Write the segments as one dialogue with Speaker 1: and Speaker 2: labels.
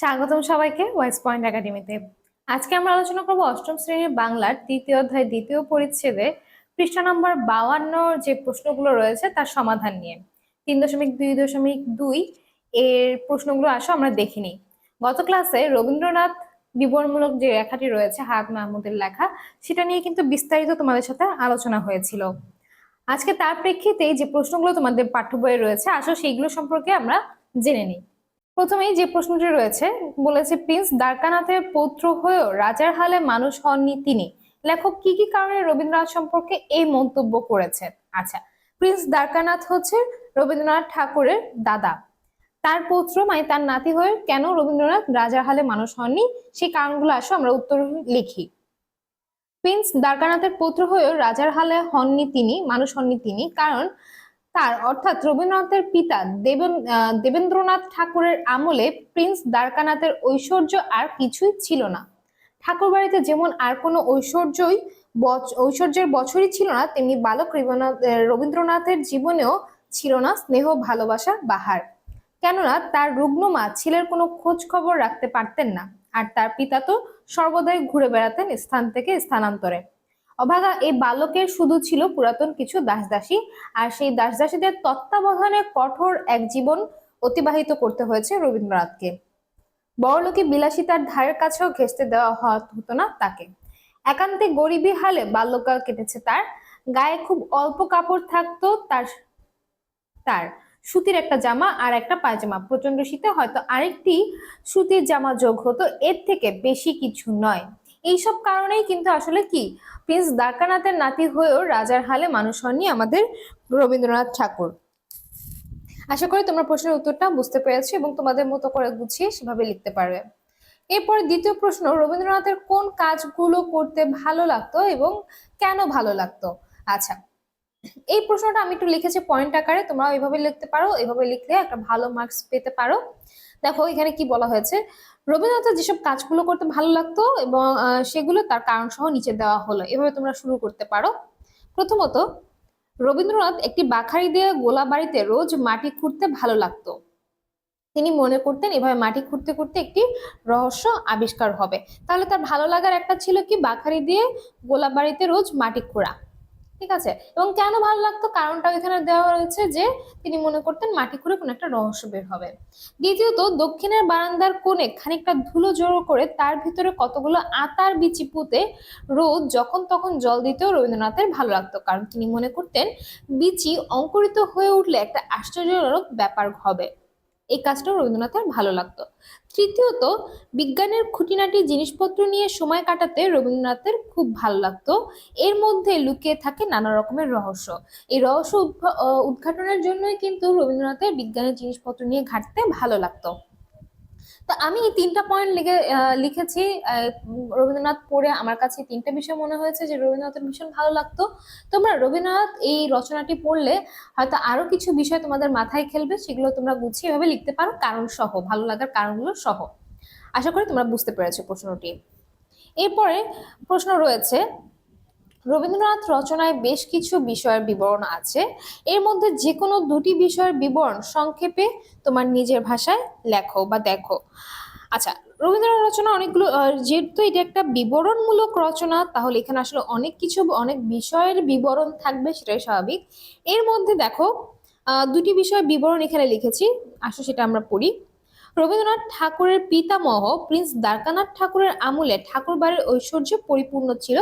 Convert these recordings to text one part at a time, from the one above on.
Speaker 1: স্বাগতম সবাইকে ওয়েস পয়েন্ট একাডেমিতে। আজকে আমরা আলোচনা করব অষ্টম শ্রেণির বাংলার তৃতীয় অধ্যায় দ্বিতীয় পরিচ্ছেদে পৃষ্ঠা নম্বর বাউান্ন যে প্রশ্নগুলো রয়েছে তার সমাধান নিয়ে। তিন দশমিক দুই দশমিক দুই এর প্রশ্নগুলো আসো, আমরা দেখিনি গত ক্লাসে রবীন্দ্রনাথ বিবরণমূলক যে লেখাটি রয়েছে হাত মাহমুদের লেখা, সেটা নিয়ে কিন্তু বিস্তারিত তোমাদের সাথে আলোচনা হয়েছিল। আজকে তার প্রেক্ষিতে যে প্রশ্নগুলো তোমাদের পাঠ্য বইয়ে রয়েছে, আসো সেইগুলো সম্পর্কে আমরা জেনে নিই। প্রথমেই যে প্রশ্নটি রয়েছে, বলেছে, প্রিন্স দ্বারকানাথের পৌত্র হয়েও রাজার হালে মানুষ হননি তিনি। লেখক, কি কি কারণে রবীন্দ্রনাথ সম্পর্কে এই মন্তব্য করেছেন? আচ্ছা প্রিন্স দ্বারকানাথ হচ্ছে রবীন্দ্রনাথ ঠাকুরের দাদা। তার পুত্র মানে তার নাতি হয়ে কেন রবীন্দ্রনাথ রাজার হালে মানুষ হননি? সেই কারণগুলো আসো, আমরা উত্তর লিখি। প্রিন্স দ্বারকানাথের পুত্র হয়েও রাজার হালে হননি তিনি, মানুষ হননি তিনি, কারণ তার অর্থাৎ রবীন্দ্রনাথের পিতা দেবেন দেবেন্দ্রনাথ ঠাকুরের আমলে প্রিন্স দ্বারকানাথের ঐশ্বর্য আর কিছুই ছিল না। ঠাকুর বাড়িতে যেমন আর কোনো ঐশ্বর্যই ঐশ্বর্যের বছরই ছিল না, তেমনি বালক রবীন্দ্রনাথ- রবীন্দ্রনাথের জীবনেও ছিল না স্নেহ ভালোবাসার বাহার। কেননা তার রুগ্ন মা ছেলের কোনো খোঁজ খবর রাখতে পারতেন না, আর তার পিতা তো সর্বদাই ঘুরে বেড়াতেন স্থান থেকে স্থানান্তরে। অভাগা, এই বালকের শুধু ছিল পুরাতন কিছু দাসদাসী। আর সেই দাসদাসীদের তত্ত্বাবধানে কঠোর এক জীবন অতিবাহিত করতে হয়েছে রবীন্দ্রনাথকে। বড়লোকে বিলাসিতার ধারের কাছেও ঘেঁষতে দেওয়া হতো না তাকে। একান্তে গরিবী হালে বাল্যকাল কেটেছে তার। গায়ে খুব অল্প কাপড় থাকতো তার তার। সুতির একটা জামা আর একটা পায়জামা। প্রচণ্ড শীতে হয়তো আরেকটি সুতির জামা যোগ হতো। এর থেকে বেশি কিছু নয়। এইসব কারণেই কিন্তু আসলে কি? প্রিন্স দ্বারকানাথের নাতি হয়েও রাজার হালে মানুষ হননি আমাদের রবীন্দ্রনাথ ঠাকুর। আশা করি তোমরা প্রশ্নের উত্তরটা বুঝতে পেরেছ এবং তোমাদের মতো করে গুছিয়ে সেভাবে লিখতে পারবে। এরপরে দ্বিতীয় প্রশ্ন, রবীন্দ্রনাথের কোন কাজগুলো করতে ভালো লাগতো এবং কেন ভালো লাগতো? আচ্ছা এই প্রশ্নটা আমি একটু লিখেছি পয়েন্ট আকারে তোমরা এইভাবে লিখতে পারো এইভাবে লিখলে একটা ভালো মার্কস পেতে পারো। দেখো, এখানে কি বলা হয়েছে? রবীন্দ্রনাথের যেসব কাজগুলো করতে ভালো লাগতো এবং সেগুলো তার কারণ সহ নিচে দেওয়া হলো। এভাবে তোমরা শুরু করতে পারো। প্রথমত, রবীন্দ্রনাথ একটি বাখারি দিয়ে গোলা বাড়িতে রোজ মাটি খুঁড়তে ভালো লাগতো। তিনি মনে করতেন, এভাবে মাটি খুঁড়তে খুঁড়তে একটি রহস্য আবিষ্কার হবে। তাহলে তার ভালো লাগার একটা ছিল কি? বাখারি দিয়ে গোলা বাড়িতে রোজ মাটি খোঁড়া। ঠিক আছে? এবং কেন ভালো লাগতো? কারণটা এখানে দেওয়া রয়েছে যে, তিনি মনে করতেন মাটি খুঁড়ে কোনো একটা রহস্য বের হবে। দ্বিতীয়ত, দক্ষিণের বারান্দার কোণে খানিকটা ধুলো জড়ো করে তার ভিতরে কতগুলো আতার বিচি পুঁতে রোদ যখন তখন জল দিতেও রবীন্দ্রনাথের ভালো লাগতো। কারণ তিনি মনে করতেন, বিচি অঙ্কুরিত হয়ে উঠলে একটা আশ্চর্যজনক ব্যাপার হবে। এই কাজটাও রবীন্দ্রনাথের ভালো লাগতো। তৃতীয়ত, বিজ্ঞানের খুঁটিনাটি জিনিসপত্র নিয়ে সময় কাটাতে রবীন্দ্রনাথের খুব ভালো লাগতো। এর মধ্যে লুকিয়ে থাকে নানা রকমের রহস্য। এই রহস্য উদ্ঘাটনের জন্যই কিন্তু রবীন্দ্রনাথের বিজ্ঞানের জিনিসপত্র নিয়ে ঘাটতে ভালো লাগতো। তো আমি এই তিনটা পয়েন্ট লিখে লিখেছি রবীন্দ্রনাথ পড়ে আমার কাছে তিনটা বিষয় মনে হয়েছে যে রবীন্দ্রনাথের ভীষণ ভালো লাগতো। তোমরা রবীন্দ্রনাথ এই রচনাটি পড়লে হয়তো আরও কিছু বিষয় তোমাদের মাথায় খেলবে, সেগুলো তোমরা গুছিয়ে এভাবে লিখতে পারো। কারণ সহ, ভালো লাগার কারণগুলো সহ। আশা করি তোমরা বুঝতে পেরেছ প্রশ্নটি। এরপরে প্রশ্ন রয়েছে রবীন্দ্রনাথ রচনায় বেশ কিছু বিষয়ের বিবরণ আছে। এর মধ্যে যে কোনো দুটি বিষয়ের বিবরণ সংক্ষেপে তোমার নিজের ভাষায় লেখো বা দেখো। আচ্ছা রবীন্দ্রনাথ রচনা অনেকগুলো যেহেতু এটা একটা বিবরণমূলক রচনা, তাহলে এখানে আসলে অনেক কিছু, অনেক বিষয়ের বিবরণ থাকবে, সেটাই স্বাভাবিক। এর মধ্যে দেখো দুটি বিষয়ের বিবরণ এখানে লিখেছি। আসো সেটা আমরা পড়ি। রবীন্দ্রনাথ ঠাকুরের পিতামহ প্রিন্স দ্বারকানাথ ঠাকুরের আমলে ঠাকুরবাড়ির ঐশ্বর্য পরিপূর্ণ ছিল।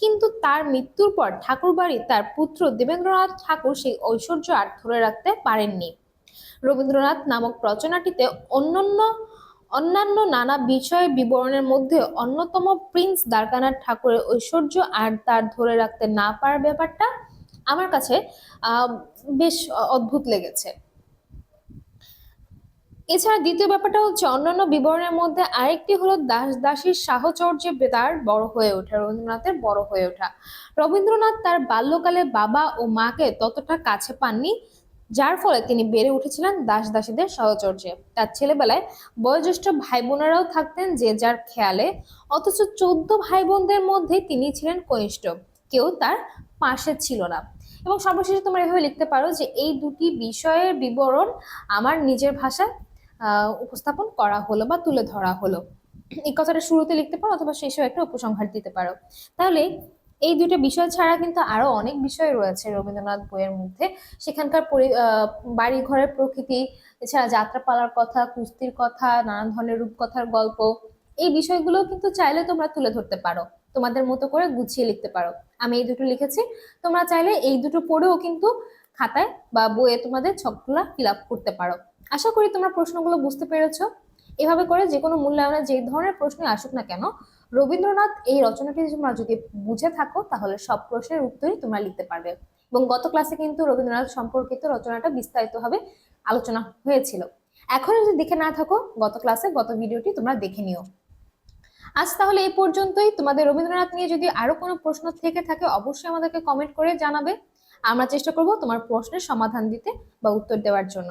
Speaker 1: কিন্তু তার মৃত্যুর পর ঠাকুরবাড়ি তার পুত্র দেবেন্দ্রনাথ ঠাকুর সেই ঐশ্বর্য আর ধরে রাখতে পারেননি। রবীন্দ্রনাথ নামক রচনাটিতে অন্যান্য অন্যান্য নানা বিষয়ের বিবরণের মধ্যে অন্যতম প্রিন্স দ্বারকানাথ ঠাকুরের ঐশ্বর্য আর তার ধরে রাখতে না পারার ব্যাপারটা আমার কাছে বেশ অদ্ভুত লেগেছে। এছাড়া দ্বিতীয় ব্যাপারটা হচ্ছে অন্যান্য বিবরণের মধ্যে আরেকটি হলো দাস, দাসীর সাহচর্যে তার বড় হয়ে ওঠা, রবীন্দ্রনাথের বড় হয়ে ওঠা। রবীন্দ্রনাথ তার বাল্যকালে বাবা ও মাকে ততটা কাছে পাননি, যার ফলে তিনি বেড়ে উঠেছিলেন দাস, দাসীদের সাহচর্যে। তার ছেলেবেলায় বয়োজ্যেষ্ঠ ভাই বোনেরাও থাকতেন যে যার খেয়ালে, অথচ চোদ্দ ভাই বোনদের মধ্যে তিনি ছিলেন কনিষ্ঠ, কেউ তার পাশে ছিল না। এবং সর্বশেষে তোমরা এভাবে লিখতে পারো যে এই দুটি বিষয়ের বিবরণ আমার নিজের ভাষায় উপস্থাপন করা হলো বা তুলে ধরা হলো। এই কথাটা শুরুতে লিখতে পারো অথবা শেষেও একটা উপসংহার দিতে পারো। তাহলে এই দুটো বিষয় ছাড়া কিন্তু আরও অনেক বিষয় রয়েছে রবীন্দ্রনাথ বইয়ের মধ্যে। সেখানকার বাড়ি ঘরের প্রকৃতি, এছাড়া যাত্রাপালার কথা, কুস্তির কথা, নানান ধরনের রূপকথার গল্প। এই বিষয়গুলো কিন্তু চাইলে তোমরা তুলে ধরতে পারো। তোমাদের মতো করে গুছিয়ে লিখতে পারো। আমি এই দুটো লিখেছি। তোমরা চাইলে এই দুটো পড়েও কিন্তু খাতায় বা বইয়ে তোমাদের ছকগুলা ফিল আপ করতে পারো। আশা করি তোমরা প্রশ্নগুলো বুঝতে পেরেছ। এভাবে করে যে কোনো মূল্যায়নে যে ধরনের প্রশ্ন আসুক না কেন, রবীন্দ্রনাথ এই রচনাটি তোমরা যদি বুঝে থাকো, তাহলে সব প্রশ্নের উত্তরই তোমরা লিখতে পারবে। এবং গত ক্লাসে কিন্তু রবীন্দ্রনাথ সম্পর্কিত রচনাটা বিস্তারিতভাবে আলোচনা হয়েছিল। এখন যদি দেখে না থাকো, গত ক্লাসে গত ভিডিওটি তোমরা দেখে নিও। আজ তাহলে এই পর্যন্তই। তোমাদের রবীন্দ্রনাথ নিয়ে যদি আরও কোনো প্রশ্ন থেকে থাকে, অবশ্যই আমাদেরকে কমেন্ট করে জানাবে। আমরা চেষ্টা করব তোমার প্রশ্নের সমাধান দিতে বা উত্তর দেওয়ার জন্য।